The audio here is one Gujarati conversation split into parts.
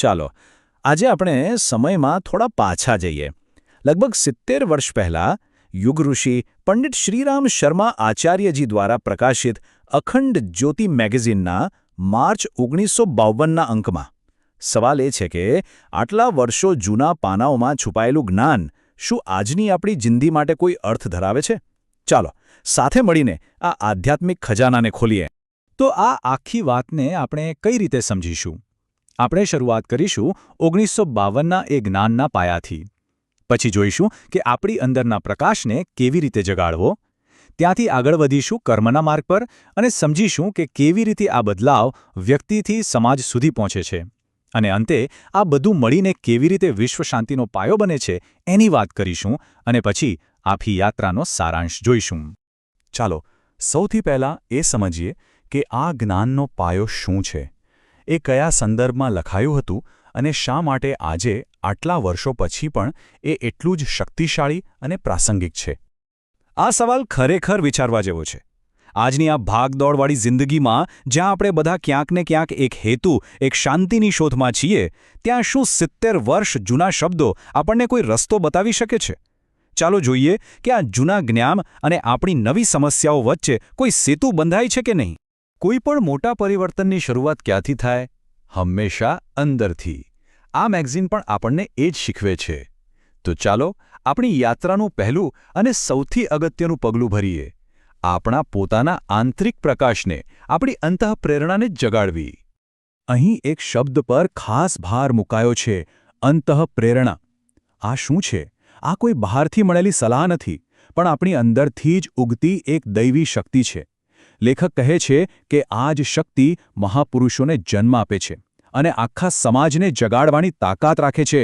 ચાલો, આજે આપણે સમયમાં થોડા પાછા જઈએ. લગભગ સિત્તેર વર્ષ પહેલાં યુગ ઋષિ પંડિત શ્રીરામ શર્મા આચાર્યજી દ્વારા પ્રકાશિત અખંડ જ્યોતિ મેગેઝિનના માર્ચ ઓગણીસો બાવનના અંકમાં. સવાલ એ છે કે, આટલા વર્ષો જૂના પાનાઓમાં છુપાયેલું જ્ઞાન શું આજની આપણી જિંદગી માટે કોઈ અર્થ ધરાવે છે? ચાલો, સાથે મળીને આ આધ્યાત્મિક ખજાનાને ખોલીએ. તો આ આખી વાતને આપણે કઈ રીતે સમજીશું? આપણે શરૂઆત કરીશું ઓગણીસો બાવનના એ જ્ઞાનના પાયાથી. પછી જોઈશું કે આપણી અંદરના પ્રકાશને કેવી રીતે જગાડવો, ત્યાંથી આગળ વધીશું કર્મના માર્ગ પર અને સમજીશું કે કેવી રીતે આ બદલાવ વ્યક્તિથી સમાજ સુધી પહોંચે છે. અને અંતે, આ બધું મળીને કેવી રીતે વિશ્વ શાંતિનો પાયો બને છે એની વાત કરીશું અને પછી આખી યાત્રાનો સારાંશ જોઈશું. ચાલો, સૌથી પહેલાં એ સમજીએ કે આ જ્ઞાનનો પાયો શું છે. એ કયા સંદર્ભમાં લખાયું હતું અને શા માટે આજે, આટલા વર્ષો પછી પણ, એ એટલું જ શક્તિશાળી અને પ્રાસંગિક છે? આ સવાલ ખરેખર વિચારવા જેવો છે. આજની આ ભાગદોડવાળી જિંદગીમાં, જ્યાં આપણે બધા ક્યાંક ને ક્યાંક એક હેતુ, એક શાંતિની શોધમાં છીએ, ત્યાં શું સિત્તેર વર્ષ જૂના શબ્દો આપણને કોઈ રસ્તો બતાવી શકે છે? ચાલો જોઈએ કે આ જૂના જ્ઞાન અને આપણી નવી સમસ્યાઓ વચ્ચે કોઈ સેતુ બંધાય છે કે નહીં. કોઈ પણ મોટા પરિવર્તનની શરૂઆત ક્યાંથી થાય? હંમેશા અંદરથી. આ મેગઝીન પણ આપણને એ જ શીખવે છે. તો ચાલો આપણી યાત્રાનું પહેલું અને સૌથી અગત્યનું પગલું ભરીએ. આપણા પોતાના આંતરિક પ્રકાશને, આપણી અંતઃપ્રેરણાને જગાડવી. અહીં એક શબ્દ પર ખાસ ભાર મુકાયો છે, અંતઃપ્રેરણા. આ શું છે? આ કોઈ બહારથી મળેલી સલાહ નથી, પણ આપણી અંદરથી જ ઉગતી એક દૈવી શક્તિ છે. લેખક કહે છે કે આ જ શક્તિ મહાપુરુષોને જન્મ આપે છે અને આખા સમાજને જગાડવાની તાકાત રાખે છે.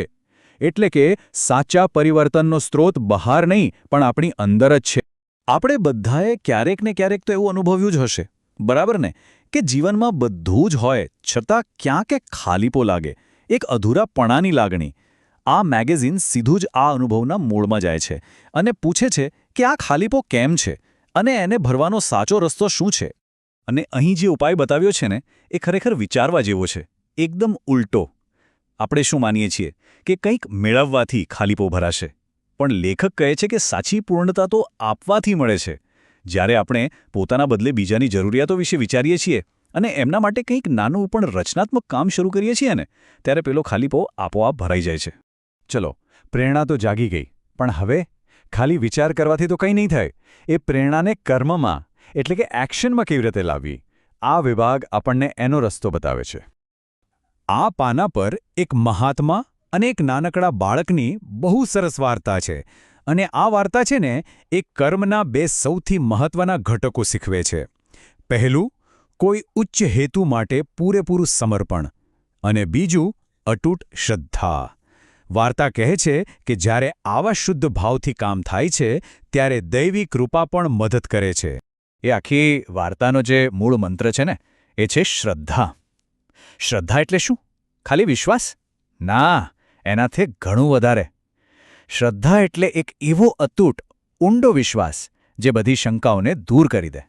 એટલે કે સાચા પરિવર્તનનો સ્ત્રોત બહાર નહીં, પણ આપણી અંદર જ છે. આપણે બધાએ ક્યારેક ને ક્યારેક તો એવું અનુભવ્યું જ હશે. બરાબર ને? કે જીવનમાં બધું જ હોય, છતાં ક્યાંક એક ખાલીપો લાગે, એક અધૂરાપણાની લાગણી. આ મેગેઝિન સીધું જ આ અનુભવના મૂળમાં જાય છે અને પૂછે છે કે આ ખાલીપો કેમ છે? અને એને ભરવાનો સાચો રસ્તો શું છે? અને અહીં જે ઉપાય બતાવ્યો છે ને, એ ખરેખર વિચારવા જેવો છે. એકદમ ઉલટો. આપણે શું માનીએ છીએ? કે કંઈક મેળવવાથી ખાલીપો ભરાશે. પણ લેખક કહે છે કે સાચી પૂર્ણતા તો આપવાથી મળે છે. જ્યારે આપણે પોતાના બદલે બીજાની જરૂરિયાતો વિશે વિચારીએ છીએ અને એમના માટે કંઈક નાનું પણ રચનાત્મક કામ શરૂ કરીએ છીએ ને, ત્યારે પેલો ખાલીપો આપોઆપ ભરાઈ જાય છે. ચલો, પ્રેરણા તો જાગી ગઈ, પણ હવે ખાલી વિચાર કરવાથી તો કંઈ નહીં થાય. એ પ્રેરણાને કર્મમાં, એટલે કે એક્શનમાં કેવી રીતે લાવવી? આ વિભાગ આપણને એનો રસ્તો બતાવે છે. આ પાના પર એક મહાત્મા અને એક નાનકડા બાળકની બહુ સરસ વાર્તા છે. અને આ વાર્તા છે ને, એ કર્મના બે સૌથી મહત્વના ઘટકો શીખવે છે. પહેલું, કોઈ ઉચ્ચ હેતુ માટે પૂરેપૂરું સમર્પણ. અને બીજું, અટૂટ શ્રદ્ધા. વાર્તા કહે છે કે જ્યારે આવા શુદ્ધ ભાવથી કામ થાય છે, ત્યારે દૈવી કૃપા પણ મદદ કરે છે. એ આખી વાર્તાનો જે મૂળ મંત્ર છે ને, એ છે શ્રદ્ધા. શ્રદ્ધા એટલે શું? ખાલી વિશ્વાસ? ના, એનાથી ઘણું વધારે. શ્રદ્ધા એટલે એક એવો અતૂટ, ઊંડો વિશ્વાસ જે બધી શંકાઓને દૂર કરી દે.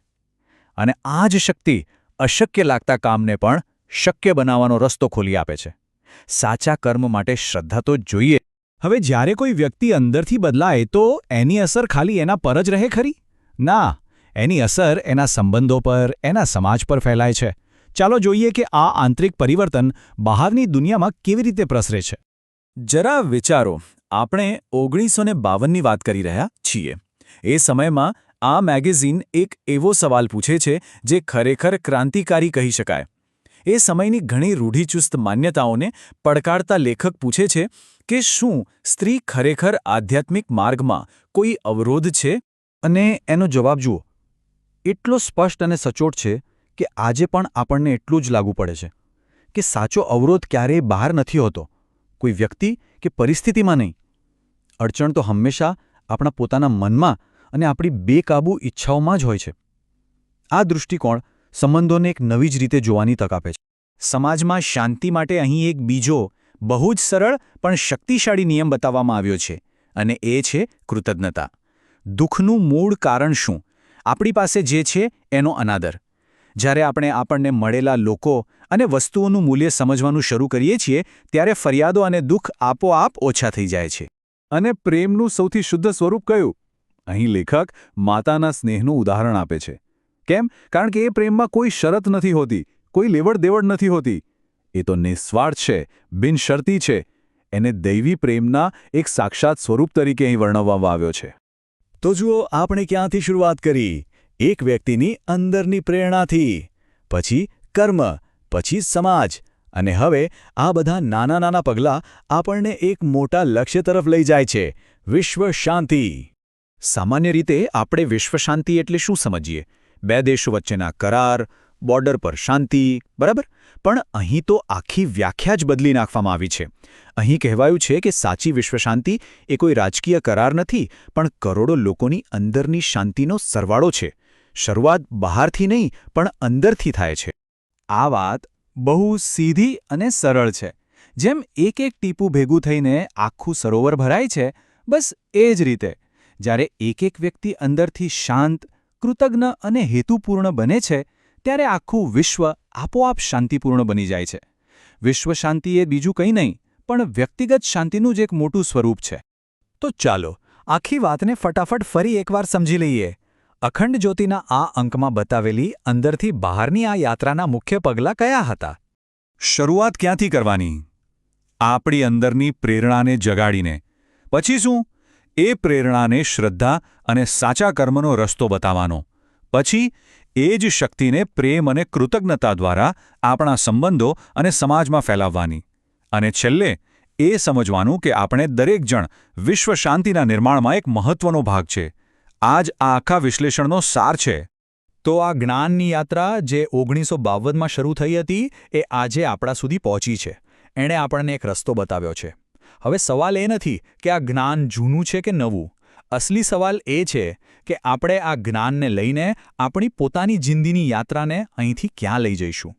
અને આ જ શક્તિ અશક્ય લાગતા કામને પણ શક્ય બનાવવાનો રસ્તો ખોલી આપે છે. સાચા કર્મ માટે શ્રદ્ધા તો જોઈએ. હવે જ્યારે કોઈ વ્યક્તિ અંદરથી બદલાય તો એની અસર ખાલી એના પર જ રહે ખરી? ના, એની અસર એના સંબંધો પર, એના સમાજ પર ફેલાય છે. ચાલો જોઈએ કે આ આંતરિક પરિવર્તન બહારની દુનિયામાં કેવી રીતે પ્રસરે છે. જરા વિચારો, આપણે ઓગણીસો ને બાવનની વાત કરી રહ્યા છીએ. એ સમયમાં આ મેગેઝિન એક એવો સવાલ પૂછે છે જે ખરેખર ક્રાંતિકારી કહી શકાય. એ સમયની ઘણી રૂઢિચુસ્ત માન્યતાઓને પડકારતા લેખક પૂછે છે કે શું સ્ત્રી ખરેખર આધ્યાત્મિક માર્ગમાં કોઈ અવરોધ છે? અને એનો જવાબ જુઓ. એટલો સ્પષ્ટ અને સચોટ છે કે આજે પણ આપણને એટલું જ લાગુ પડે છે કે સાચો અવરોધ ક્યારેય બહાર નથી હોતો. કોઈ વ્યક્તિ કે પરિસ્થિતિમાં નહીં. અડચણ તો હંમેશા આપણા પોતાના મનમાં અને આપણી બેકાબૂ ઈચ્છાઓમાં જ હોય છે. આ દૃષ્ટિકોણ સંબંધોને એક નવી જ રીતે જોવાની તક આપે છે. સમાજમાં શાંતિ માટે અહીં એક બીજો બહુ જ સરળ પણ શક્તિશાળી નિયમ બતાવવામાં આવ્યો છે, અને એ છે કૃતજ્ઞતા. દુઃખનું મૂળ કારણ શું? આપણી પાસે જે છે, એનો અનાદર. જ્યારે આપણે આપણને મળેલા લોકો અને વસ્તુઓનું મૂલ્ય સમજવાનું શરૂ કરીએ છીએ, ત્યારે ફરિયાદો અને દુઃખ આપોઆપ ઓછા થઈ જાય છે. અને પ્રેમનું સૌથી શુદ્ધ સ્વરૂપ કયું? અહીં લેખક માતાના સ્નેહનું ઉદાહરણ આપે છે. કેમ? કારણ કે એ પ્રેમમાં કોઈ શરત નથી હોતી, કોઈ લેવડ દેવડ નથી હોતી. એ તો નિસ્વાર્થ છે, બિનશરતી છે. એને દૈવી પ્રેમના એક સાક્ષાત સ્વરૂપ તરીકે અહીં વર્ણવવામાં આવ્યો છે. તો જુઓ, આપણે ક્યાંથી શરૂઆત કરી? એક વ્યક્તિની અંદરની પ્રેરણાથી, પછી કર્મ, પછી સમાજ, અને હવે આ બધા નાના નાના પગલાં આપણને એક મોટા લક્ષ્ય તરફ લઈ જાય છે, વિશ્વ શાંતિ. સામાન્ય રીતે આપણે વિશ્વ શાંતિ એટલે શું સમજીએ? બે દેશો વચ્ચેના કરાર, બોર્ડર પર શાંતિ, બરાબર? પણ અહીં તો આખી વ્યાખ્યા જ બદલી નાખવામાં આવી છે. અહીં કહેવાયું છે કે સાચી વિશ્વ શાંતિ એ કોઈ રાજકીય કરાર નથી, પણ કરોડો લોકોની અંદરની શાંતિનો સરવાળો છે. શરૂઆત બહારથી નહીં, પણ અંદરથી થાય છે. આ વાત બહુ સીધી અને સરળ છે. જેમ એક એક ટીપું ભેગું થઈને આખું સરોવર ભરાય છે, બસ એ જ રીતે. જ્યારે એક એક વ્યક્તિ અંદરથી શાંત કૃતજ્ઞ અને હેતુપૂર્ણ બને છે, ત્યારે આખું વિશ્વ આપોઆપ શાંતિપૂર્ણ બની જાય છે. વિશ્વ શાંતિ એ બીજું કંઈ નહીં, પણ વ્યક્તિગત શાંતિનું જ એક મોટું સ્વરૂપ છે. તો ચાલો, આખી વાતને ફટાફટ ફરી એકવાર સમજી લઈએ. અખંડ જ્યોતિના આ અંકમાં બતાવેલી અંદરથી બહારની આ યાત્રાના મુખ્ય પગલાં કયા હતા? શરૂઆત ક્યાંથી કરવાની? આપણી અંદરની પ્રેરણાને જગાડીને. પછી શું? એ પ્રેરણાને શ્રદ્ધા અને સાચા કર્મનો રસ્તો બતાવવાનો. પછી, એ જ શક્તિને પ્રેમ અને કૃતજ્ઞતા દ્વારા આપણા સંબંધો અને સમાજમાં ફેલાવવાની. અને છેલ્લે, એ સમજવાનું કે આપણે દરેક જણ વિશ્વ શાંતિના નિર્માણમાં એક મહત્વનો ભાગ છે. આ જ આ આખા વિશ્લેષણનો સાર છે. તો આ જ્ઞાનની યાત્રા જે ઓગણીસો બાવનમાં શરૂ થઈ હતી, એ આજે આપણા સુધી પહોંચી છે. એણે આપણને એક રસ્તો બતાવ્યો છે. હવે સવાલ એ નથી કે આ જ્ઞાન જૂનું છે કે નવું. અસલી સવાલ એ છે કે આપણે આ જ્ઞાનને લઈને આપણી પોતાની જિંદગીની યાત્રાને અહીંથી ક્યાં લઈ જઈશું?